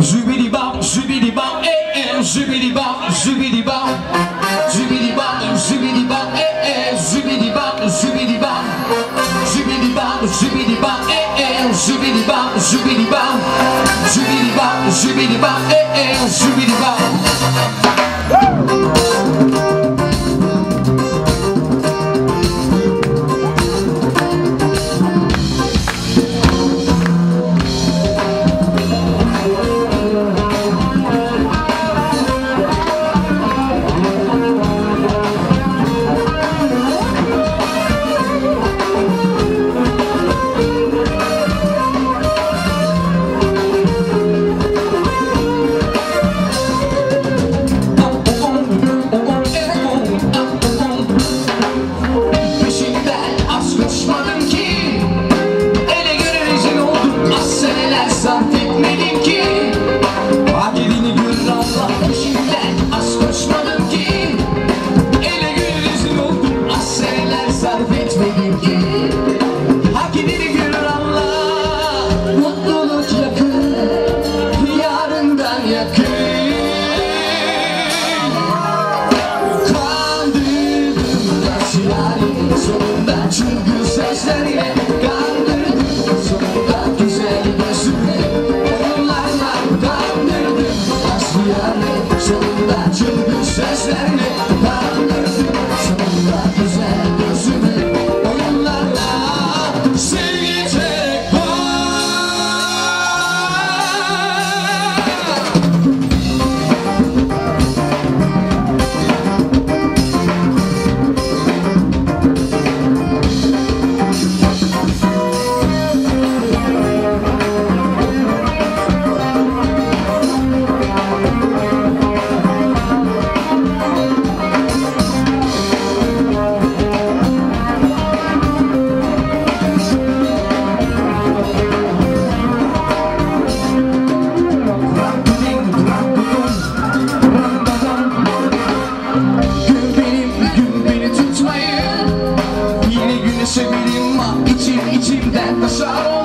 Zubidibam, zubidibam, eh eh, zubidibam, zubidibam, zubidibam, zubidibam, eh eh, zubidibam, zubidibam, zubidibam, zubidibam, eh eh, zubidibam, zubidibam, zubidibam, zubidibam, eh eh, zubidibam. Ma se la santé Güneşe bir içim içimden taşar